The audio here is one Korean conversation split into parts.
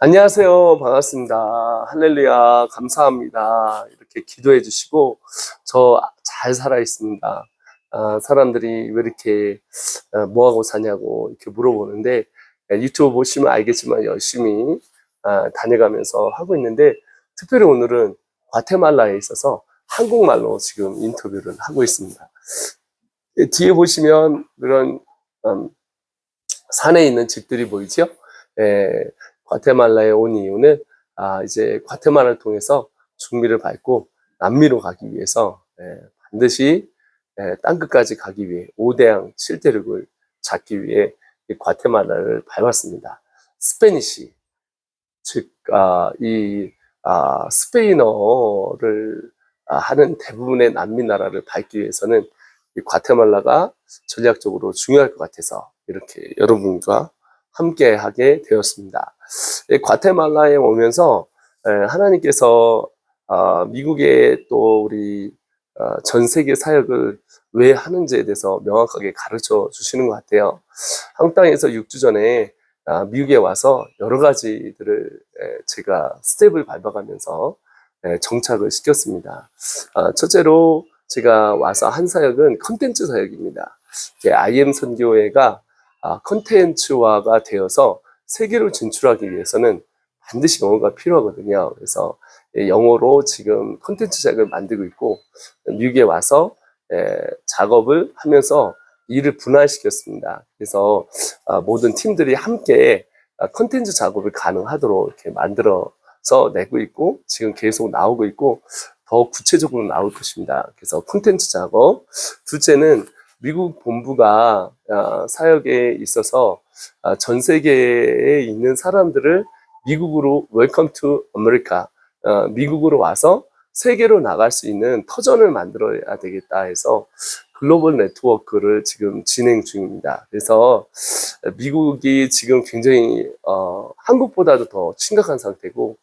안녕하세요. 반갑습니다. 할렐루야. 감사합니다. 이렇게 기도해 주시고, 저 잘 살아 있습니다. 아, 사람들이 왜 이렇게, 어, 뭐하고 사냐고 이렇게 물어보는데, 예, 유튜브 보시면 알겠지만 열심히 아, 다녀가면서 하고 있는데, 특별히 오늘은 과테말라에 있어서 한국말로 지금 인터뷰를 하고 있습니다. 예, 뒤에 보시면 그런, 음, 산에 있는 집들이 보이죠? 예, 과테말라에 온 이유는 아, 이제 과테말라를 통해서 중미를 밟고 남미로 가기 위해서 예, 반드시 예, 땅 끝까지 가기 위해 5대양 7대륙을 잡기 위해 이 과테말라를 밟았습니다. 스페니시 즉 아, 이 아, 스페인어를 아, 하는 대부분의 남미 나라를 밟기 위해서는 이 과테말라가 전략적으로 중요할 것 같아서 이렇게 여러분과 함께 하게 되었습니다. 이 과테말라에 오면서 에, 하나님께서 아, 미국의 또 우리 어, 전 세계 사역을 왜 하는지에 대해서 명확하게 가르쳐 주시는 것 같아요. 한국 땅에서 6주 전에 아, 미국에 와서 여러 가지들을 에, 제가 스텝을 밟아가면서 에, 정착을 시켰습니다. 아, 첫째로 제가 와서 한 사역은 컨텐츠 사역입니다. IM 선교회가 아, 컨텐츠화가 되어서 세계로 진출하기 위해서는 반드시 영어가 필요하거든요. 그래서 예, 영어로 지금 컨텐츠 작업을 만들고 있고 미국에 와서 예, 작업을 하면서 일을 분할시켰습니다. 그래서 아, 모든 팀들이 함께 아, 컨텐츠 작업을 가능하도록 이렇게 만들어서 내고 있고 지금 계속 나오고 있고 더 구체적으로 나올 것입니다. 그래서 콘텐츠 작업. 둘째는 미국 본부가 아, 사역에 있어서 아, 전 세계에 있는 사람들을 미국으로 웰컴 투 아메리카 어, 미국으로 와서 세계로 나갈 수 있는 터전을 만들어야 되겠다 해서 글로벌 네트워크를 지금 진행 중입니다. 그래서 미국이 지금 굉장히 어, 한국보다도 더 심각한 상태고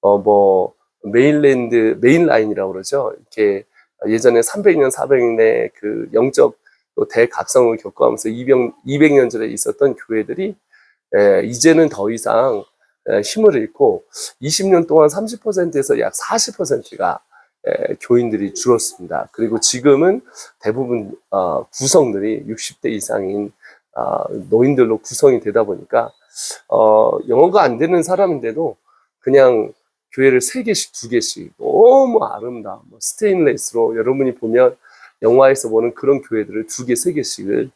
어, 뭐 메인랜드 메인라인이라고 그러죠. 이렇게 예전에 300년, 400년의 그 영적 또 대각성을 겪어가면서 200, 200 년 전에 있었던 교회들이 에, 이제는 더 이상 에, 힘을 잃고 20년 동안 30%에서 약 40%가 에, 교인들이 줄었습니다. 그리고 지금은 대부분 어, 구성들이 60대 이상인 어, 노인들로 구성이 되다 보니까 어, 영어가 안 되는 사람인데도 그냥 교회를 세 개씩, 두 개씩 너무 아름다운 뭐 스테인레스로 여러분이 보면 영화에서 보는 그런 교회들을 두 개, 세 개씩을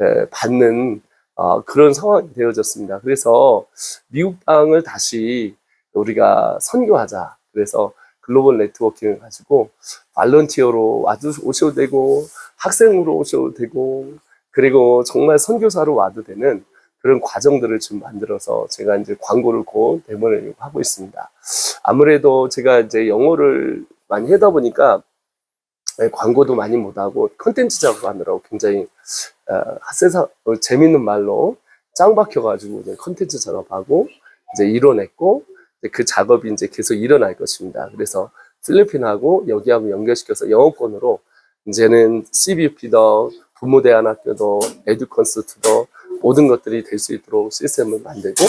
에, 받는 어, 그런 상황이 되어졌습니다. 그래서 미국 땅을 다시 우리가 선교하자. 그래서 글로벌 네트워킹을 가지고 발런티어로 와도 오셔도 되고 학생으로 오셔도 되고 그리고 정말 선교사로 와도 되는 그런 과정들을 좀 만들어서 제가 이제 광고를 곧 내보내려고 하고 있습니다. 아무래도 제가 이제 영어를 많이 하다 보니까 네, 광고도 많이 못하고 컨텐츠 작업하느라고 굉장히 어, 핫세사 어, 재밌는 말로 짱 박혀가지고 이제 컨텐츠 작업하고 이제 이뤄냈고 이제 그 작업이 이제 계속 일어날 것입니다. 그래서 필리핀하고 여기하고 연결시켜서 영어권으로 이제는 CBP도 부모대안학교도 에듀컨스트도 모든 것들이 될 수 있도록 시스템을 만들고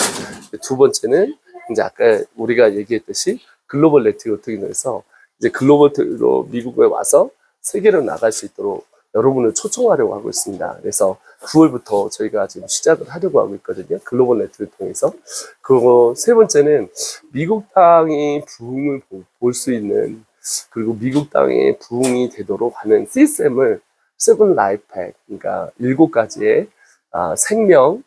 두 번째는 이제 아까 우리가 얘기했듯이 글로벌 네트워킹을 해서 이제 글로벌로 미국에 와서 세계로 나갈 수 있도록 여러분을 초청하려고 하고 있습니다. 그래서 9월부터 저희가 지금 시작을 하려고 하고 있거든요. 글로벌 네트를 통해서. 그리고 세 번째는 미국 땅이 부흥을 볼 수 있는 그리고 미국 땅에 부흥이 되도록 하는 시스템을 세븐 라이프 팩, 그러니까 일곱 가지의 아, 생명의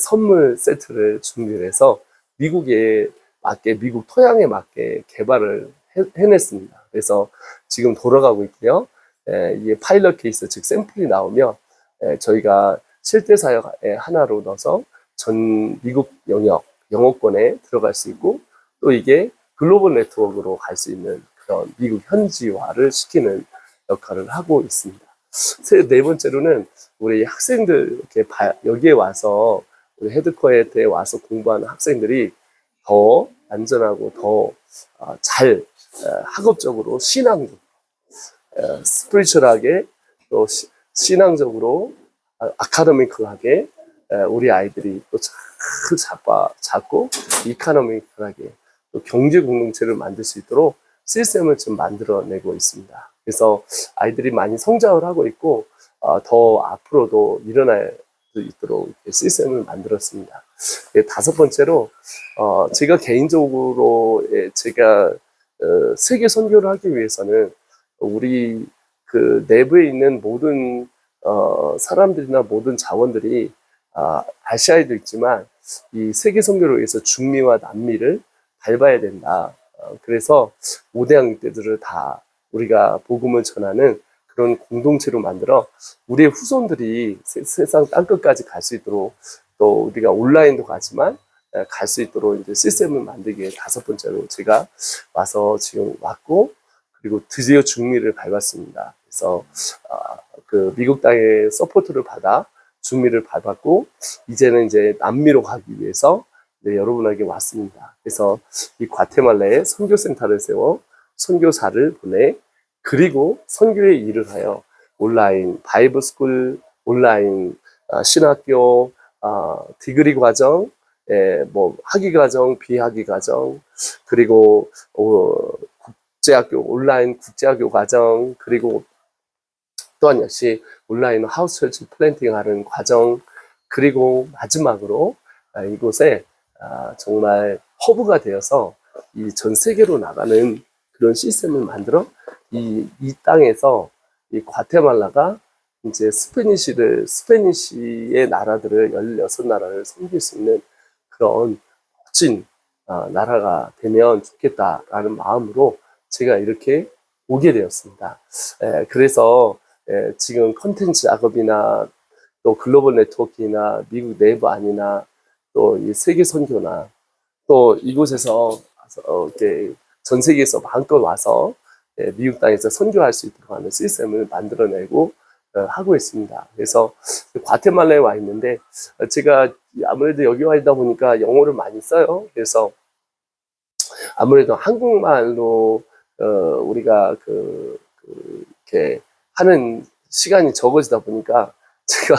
선물 세트를 준비를 해서 미국에 맞게, 미국 토양에 맞게 개발을 해, 해냈습니다. 그래서 지금 돌아가고 있고요. 에, 이게 파일럿 케이스, 즉 샘플이 나오면 에, 저희가 실제 사역의 하나로 넣어서 전 미국 영역, 영어권에 들어갈 수 있고 또 이게 글로벌 네트워크로 갈 수 있는 그런 미국 현지화를 시키는 역할을 하고 있습니다. 세, 네 번째로는 우리 학생들 이렇게 바, 여기에 와서 우리 헤드코어에 와서 공부하는 학생들이 더 안전하고 더잘 어, 학업적으로 신앙 스피리추얼하게 또 시, 신앙적으로 아, 아카데미크하게 에, 우리 아이들이 또큰 잡아, 잡고 이카노미컬하게 또 경제 공동체를 만들 수 있도록 시스템을 좀 만들어내고 있습니다. 그래서 아이들이 많이 성장을 하고 있고 어, 더 앞으로도 일어날 수 있도록 시스템을 만들었습니다. 예, 다섯 번째로 어, 제가 개인적으로 예, 제가 어, 세계 선교를 하기 위해서는 우리 그 내부에 있는 모든 어, 사람들이나 모든 자원들이 아, 아시아에도 있지만 이 세계 선교를 위해서 중미와 남미를 밟아야 된다. 어, 그래서 오대양 때들을 다 우리가 복음을 전하는 그런 공동체로 만들어 우리의 후손들이 세, 세상 땅끝까지 갈 수 있도록 또 우리가 온라인도 가지만 갈 수 있도록 이제 시스템을 만들기 위해 다섯 번째로 제가 와서 지금 왔고 그리고 드디어 중미를 밟았습니다. 그래서 아, 그 미국 땅의 서포트를 받아 중미를 밟았고 이제는 이제 남미로 가기 위해서 네, 여러분에게 왔습니다. 그래서 이 과테말라에 선교센터를 세워 선교사를 보내 그리고 선교의 일을 하여 온라인 바이블 스쿨, 온라인 아, 신학교, 아, 디그리 과정, 예, 뭐 학위 과정, 비학위 과정, 그리고 어, 국제학교 온라인 국제학교 과정, 그리고 또한 역시 온라인 하우스 철치 플랜팅 하는 과정, 그리고 마지막으로 아, 이곳에 아, 정말 허브가 되어서 이 전 세계로 나가는 그런 시스템을 만들어 이, 이 땅에서 이 과테말라가 이제 스페니시를, 스페니시의 나라들을 16나라를 섬길 수 있는 그런 멋진 아, 나라가 되면 좋겠다라는 마음으로 제가 이렇게 오게 되었습니다. 에, 그래서 에, 지금 컨텐츠 작업이나 또 글로벌 네트워크나 미국 내부 안이나 또이 세계 선교나 또 이곳에서 어, 전 세계에서 마음껏 와서 예, 미국 땅에서 선교할 수 있도록 하는 시스템을 만들어내고 어, 하고 있습니다. 그래서 과테말라에 와 있는데 어, 제가 아무래도 여기 와 있다 보니까 영어를 많이 써요. 그래서 아무래도 한국말로 어, 우리가 그, 그 이렇게 하는 시간이 적어지다 보니까 제가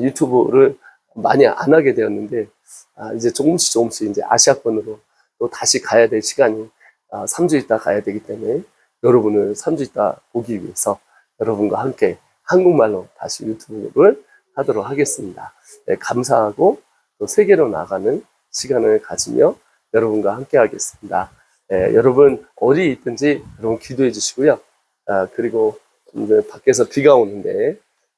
유튜브를 많이 안 하게 되었는데 아, 이제 조금씩 조금씩 이제 아시아권으로 또 다시 가야 될 시간이 아, 3주 있다 가야 되기 때문에 여러분을 3주 있다 보기 위해서 여러분과 함께 한국말로 다시 유튜브를 하도록 하겠습니다. 네, 감사하고 또 세계로 나가는 시간을 가지며 여러분과 함께 하겠습니다. 네, 여러분 어디 있든지 여러분 기도해 주시고요. 아, 그리고 밖에서 비가 오는데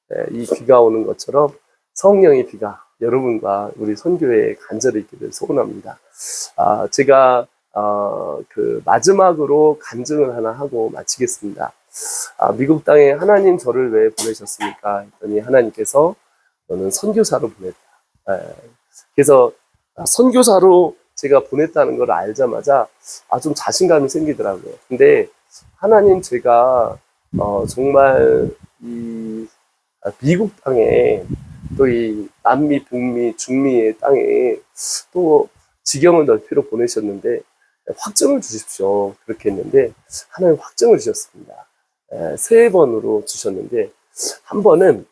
네, 이 비가 오는 것처럼 성령의 비가 여러분과 우리 선교회에 간절히 있기를 소원합니다. 아, 제가 어, 그 마지막으로 간증을 하나 하고 마치겠습니다. 아, 미국 땅에 하나님 저를 왜 보내셨습니까? 했더니 하나님께서 너는 선교사로 보냈다. 에, 그래서 아, 선교사로 제가 보냈다는 걸 알자마자 아, 좀 자신감이 생기더라고요. 근데 하나님 제가 어, 정말 이 아, 미국 땅에 또 이 남미, 북미, 중미의 땅에 또 지경을 넓히러 보내셨는데 확증을 주십시오. 그렇게 했는데 하나님 확증을 주셨습니다. 에, 세 번으로 주셨는데 한 번은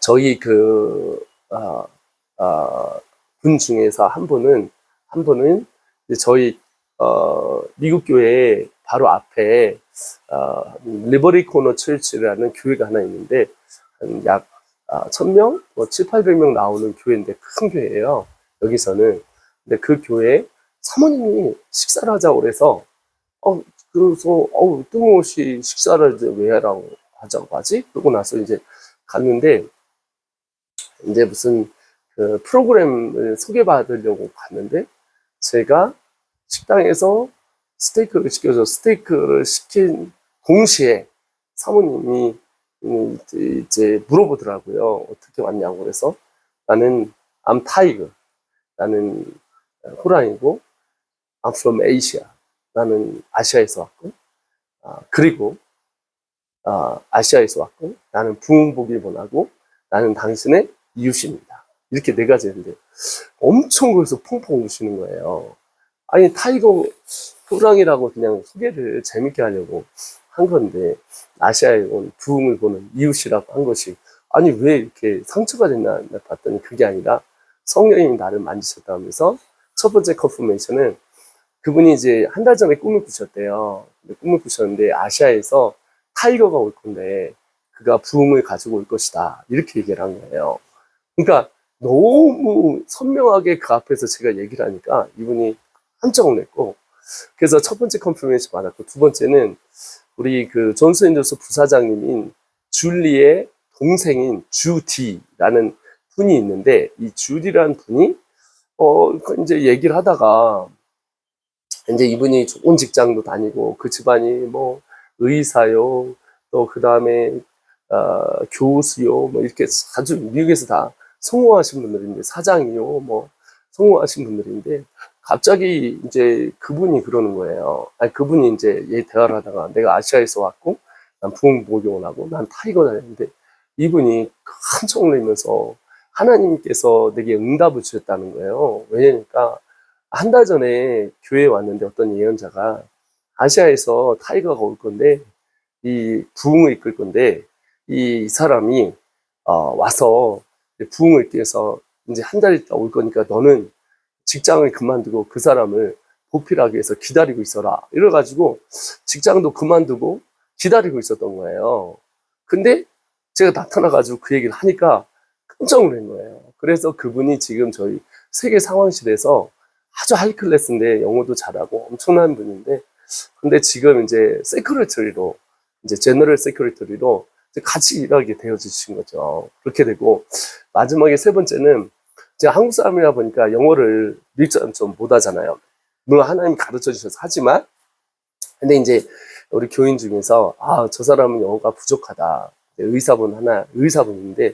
저희 그, 아, 아, 분 중에서 한 분은, 한 분은 저희, 어, 미국 교회 바로 앞에, 어, 리버리 코너 철치라는 교회가 하나 있는데, 한 약, 아, 1000명? 뭐 7, 800명 나오는 교회인데 큰 교회예요. 여기서는. 근데 그 교회 사모님이 식사를 하자고 그래서, 어, 그래서, 어우, 뜬금없이 식사를 이제 왜 하라고 하자고 하지? 그러고 나서 이제 갔는데, 이제 무슨 그 프로그램을 소개받으려고 갔는데, 제가 식당에서 스테이크를 시켜서 스테이크를 시킨 동시에 사모님이 음, 이제 물어보더라고요. 어떻게 왔냐고 그래서 나는 I'm tiger. 나는 호랑이고 I'm from Asia. 나는 아시아에서 왔고 아, 그리고 아, 아시아에서 왔고 나는 부흥복이 원하고 나는 당신의 이웃입니다. 이렇게 네 가지인데 엄청 거기서 펑펑 우시는 거예요. 아니 타이거 호랑이라고 그냥 소개를 재밌게 하려고 한 건데 아시아에 온 부흥을 보는 이웃이라고 한 것이 아니 왜 이렇게 상처가 됐나 봤더니 그게 아니라 성령님이 나를 만지셨다 하면서 첫 번째 컨퍼메이션은 그분이 이제 한 달 전에 꿈을 꾸셨대요. 꿈을 꾸셨는데 아시아에서 타이거가 올 건데 그가 부흥을 가지고 올 것이다. 이렇게 얘기를 한 거예요. 그러니까 너무 선명하게 그 앞에서 제가 얘기를 하니까 이분이 깜짝 놀랐고 그래서 첫 번째 컨퍼메이션 받았고 두 번째는 우리 그 존스 앤더스 부사장님인 줄리의 동생인 주디라는 분이 있는데 이 주디라는 분이 어 이제 얘기를 하다가 이제 이분이 좋은 직장도 다니고 그 집안이 뭐 의사요 또 그 다음에 어, 교수요 뭐 이렇게 아주 미국에서 다 성공하신 분들인데 사장이요 뭐 성공하신 분들인데 갑자기 이제 그분이 그러는 거예요. 아니 그분이 이제 얘 대화를 하다가 내가 아시아에서 왔고 난 부흥 목용을 하고 난 타이거 다녔는데 이분이 깜짝 놀라면서 하나님께서 내게 응답을 주셨다는 거예요. 왜냐니까 한 달 전에 교회에 왔는데 어떤 예언자가 아시아에서 타이거가 올 건데 이 부흥을 이끌 건데 이 사람이 어, 와서 부흥을 이끌해서 이제 한 달 있다 올 거니까 너는 직장을 그만두고 그 사람을 보필하기 위해서 기다리고 있어라. 이래가지고 직장도 그만두고 기다리고 있었던 거예요. 근데 제가 나타나가지고 그 얘기를 하니까 깜짝 놀란 거예요. 그래서 그분이 지금 저희 세계 상황실에서 아주 하이 클래스인데 영어도 잘하고 엄청난 분인데 근데 지금 이제 세크리터리로 이제 제너럴 세크리터리로 같이 일하게 되어주신 거죠. 그렇게 되고 마지막에 세 번째는 제가 한국 사람이라 보니까 영어를 사람 좀 못하잖아요. 물론 하나님 가르쳐 주셔서 하지만 근데 이제 우리 교인 중에서 아 저 사람은 영어가 부족하다. 의사분 하나 의사분인데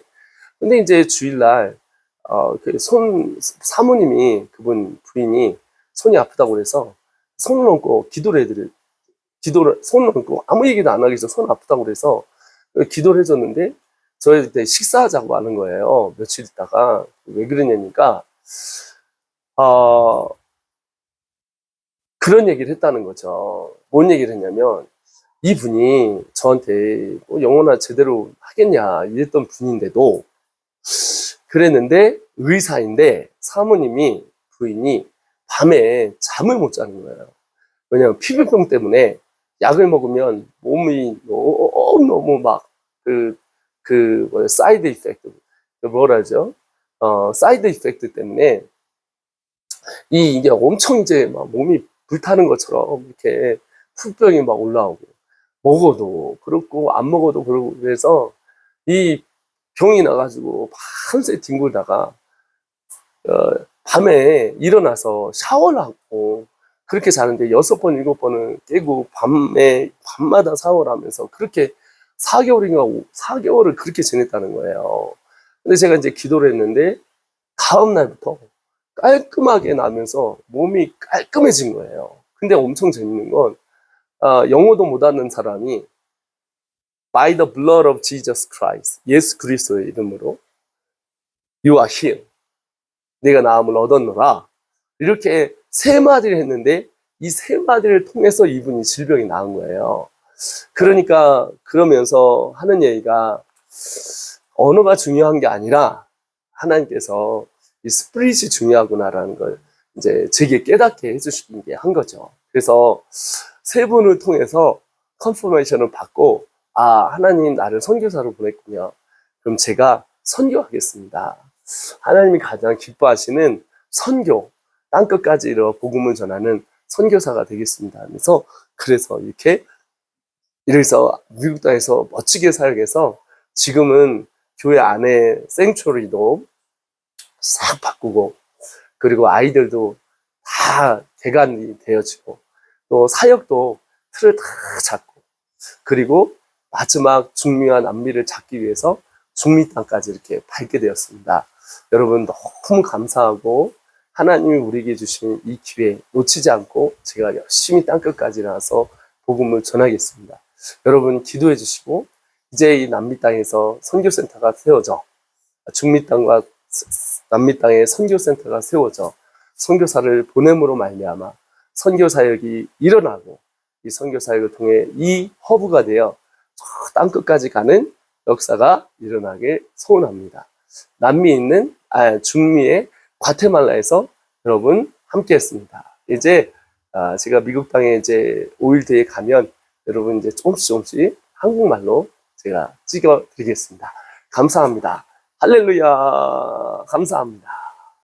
근데 이제 주일날 어, 그 손, 사모님이, 그분 부인이 손이 아프다고 그래서 손을 얹고 기도를 해드릴, 기도를, 손을 얹고 아무 얘기도 안 하기 전에 손 아프다고 그래서 기도를 해줬는데 저희 그때 식사하자고 하는 거예요. 며칠 있다가. 왜 그러냐니까, 어, 그런 얘기를 했다는 거죠. 뭔 얘기를 했냐면, 이분이 저한테 뭐 영어나 제대로 하겠냐 이랬던 분인데도 그랬는데 의사인데 사모님이 부인이 밤에 잠을 못 자는 거예요. 왜냐면 피부병 때문에 약을 먹으면 몸이 너무 너무 막그 그 뭐야 사이드 이펙트 뭐라 하죠? 어 사이드 이펙트 때문에 이 이게 엄청 이제 막 몸이 불타는 것처럼 이렇게 풀병이 막 올라오고 먹어도 그렇고 안 먹어도 그러고 그래서 이 병이 나가지고 밤새 뒹굴다가 어, 밤에 일어나서 샤워를 하고 그렇게 자는데 여섯 번 일곱 번을 깨고 밤에 밤마다 샤워를 하면서 그렇게 4개월인가 4개월을 그렇게 지냈다는 거예요. 근데 제가 이제 기도를 했는데 다음 날부터 깔끔하게 나면서 몸이 깔끔해진 거예요. 근데 엄청 재밌는 건 어, 영어도 못하는 사람이 by the blood of Jesus Christ 예수 그리스도의 이름으로 you are healed 내가 나음을 얻었노라 이렇게 세 마디를 했는데 이 세 마디를 통해서 이분이 질병이 나은 거예요. 그러니까 그러면서 하는 얘기가 언어가 중요한 게 아니라 하나님께서 이 스프릿이 중요하구나라는 걸 이제 제게 깨닫게 해주신 게한 거죠. 그래서 세 분을 통해서 컨퍼메이션을 받고 아 하나님 나를 선교사로 보냈군요. 그럼 제가 선교하겠습니다. 하나님이 가장 기뻐하시는 선교 땅 끝까지 이르러 복음을 전하는 선교사가 되겠습니다. 하면서 그래서 이렇게 이래서 미국 땅에서 멋지게 살게해서 지금은 교회 안에 생초리도 싹 바꾸고 그리고 아이들도 다 대관이 되어지고 또 사역도 틀을 다 잡고 그리고 마지막 중미와 남미를 잡기 위해서 중미 땅까지 이렇게 밟게 되었습니다. 여러분 너무 감사하고 하나님이 우리에게 주신 이 기회 놓치지 않고 제가 열심히 땅끝까지 나와서 복음을 전하겠습니다. 여러분 기도해 주시고 이제 이 남미 땅에서 선교센터가 세워져 중미 땅과 남미 땅에 선교센터가 세워져 선교사를 보냄으로 말미암아 선교 사역이 일어나고 이 선교 사역을 통해 이 허브가 되어 저 땅끝까지 가는 역사가 일어나게 소원합니다. 남미 있는 아 중미의 과테말라에서 여러분 함께 했습니다. 이제 아, 제가 미국 땅에 이제 5일 뒤에 가면 여러분 이제 조금씩 조금씩 한국말로 제가 찍어 드리겠습니다. 감사합니다. 할렐루야. 감사합니다.